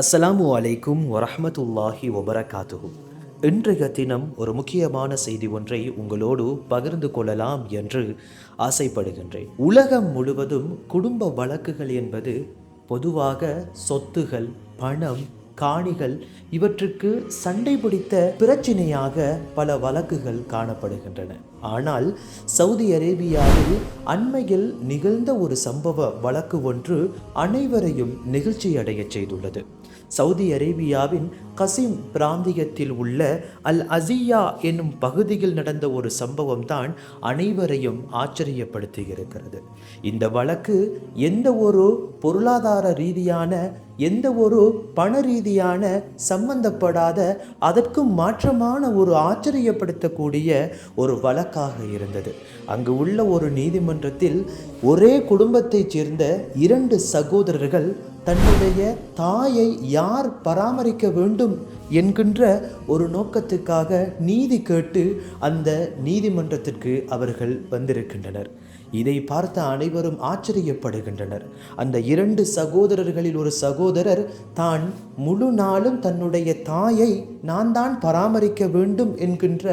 அஸ்ஸலாமு அலைக்கும் வரஹ்மத்துல்லாஹி வபரகாத்துஹு. இன்றைய தினம் ஒரு முக்கியமான செய்தி ஒன்றை உங்களோடு பகிர்ந்து கொள்ளலாம் என்று ஆசைப்படுகின்றேன். உலகம் முழுவதும் குடும்ப வழக்குகள் என்பது பொதுவாக சொத்துகள் பணம் காணிகள் இவற்றுக்கு சண்டை பிடித்த பிரச்சினையாக பல வழக்குகள் காணப்படுகின்றன. ஆனால் சவுதி அரேபியாவில் அண்மையில் நிகழ்ந்த ஒரு சம்பவ வழக்கு ஒன்று அனைவரையும் நெகிழ்ச்சியடைய செய்துள்ளது. சவுதி அரேபியாவின் கசிம் பிராந்தியத்தில் உள்ள அல் அசியா என்னும் பகுதியில் நடந்த ஒரு சம்பவம் தான் அனைவரையும் ஆச்சரியப்படுத்தியிருக்கிறது. இந்த வழக்கு எந்த ஒரு பொருளாதார ரீதியான எந்த ஒரு பண ரீதியான சம்பந்தப்படாத அதற்கும் மாற்றமான ஒரு ஆச்சரியப்படுத்தக்கூடிய ஒரு வழக்காக இருந்தது. அங்கு உள்ள ஒரு நீதிமன்றத்தில் ஒரே குடும்பத்தைச் சேர்ந்த இரண்டு சகோதரர்கள் தன்னுடைய தாயை யார் பராமரிக்க வேண்டும் என்கின்ற ஒரு நோக்கத்துக்காக நீதி கேட்டு அந்த நீதிமன்றத்திற்கு அவர்கள் வந்திருக்கின்றனர். இதை பார்த்த அனைவரும் ஆச்சரியப்படுகின்றனர். அந்த இரண்டு சகோதரர்களில் ஒரு சகோதரர் தான் முழு நாளும் தன்னுடைய தாயை நான் தான் பராமரிக்க வேண்டும் என்கின்ற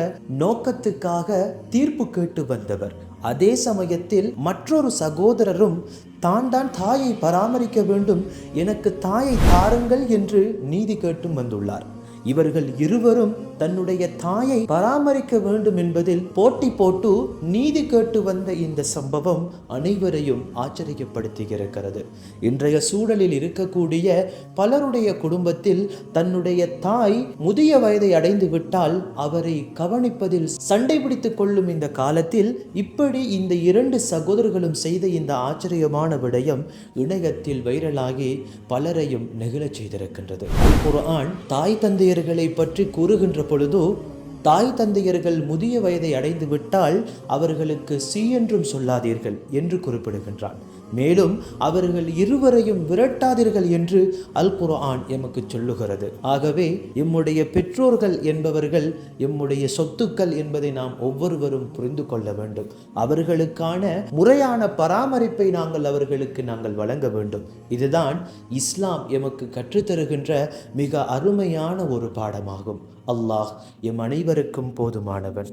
நோக்கத்துக்காக தீர்ப்பு கேட்டு வந்தவர். அதே சமயத்தில் மற்றொரு சகோதரரும் தான் தான் தாயை பராமரிக்க வேண்டும் எனக்கு தாயை தாருங்கள் என்று நீதி கேட்டும் வந்துள்ளார். இவர்கள் இருவரும் தன்னுடைய தாயை பராமரிக்க வேண்டும் என்பதில் போட்டி போட்டு நீதி கேட்டு வந்த இந்த சம்பவம் அனைவரையும் ஆச்சரியப்படுத்தியிருக்கிறது. இன்றைய சூழலில் இருக்கக்கூடிய பலருடைய குடும்பத்தில் தன்னுடைய தாய் முதிய வயதை அடைந்து விட்டால் அவரை கவனிப்பதில் சண்டை பிடித்துக் கொள்ளும் இந்த காலத்தில் இப்படி இந்த இரண்டு சகோதரர்களும் செய்த இந்த ஆச்சரியமான விடயம் இணையத்தில் வைரலாகி பலரையும் நெகிழச் செய்திருக்கின்றது. குர்ஆன் தாய் தந்தை தந்தையர்களை பற்றி கூறுகின்ற பொழுதோ தாய் தந்தையர்கள் முதிய வயதை அடைந்து விட்டால் அவர்களுக்கு சி என்றும் சொல்லாதீர்கள் என்று குறிப்பிடுகின்றான். மேலும் அவர்கள் இருவரையும் விரட்டாதீர்கள் என்று அல் குர்ஆன் எமக்கு சொல்லுகிறது. ஆகவே எம்முடைய பெற்றோர்கள் என்பவர்கள் எம்முடைய சொத்துக்கள் என்பதை நாம் ஒவ்வொருவரும் புரிந்து கொள்ள வேண்டும். அவர்களுக்கான முறையான பராமரிப்பை நாங்கள் அவர்களுக்கு நாங்கள் வழங்க வேண்டும். இதுதான் இஸ்லாம் எமக்கு கற்றுத்தருகின்ற மிக அருமையான ஒரு பாடமாகும். அல்லாஹ் எம் அனைவருக்கும் போதுமானவன்.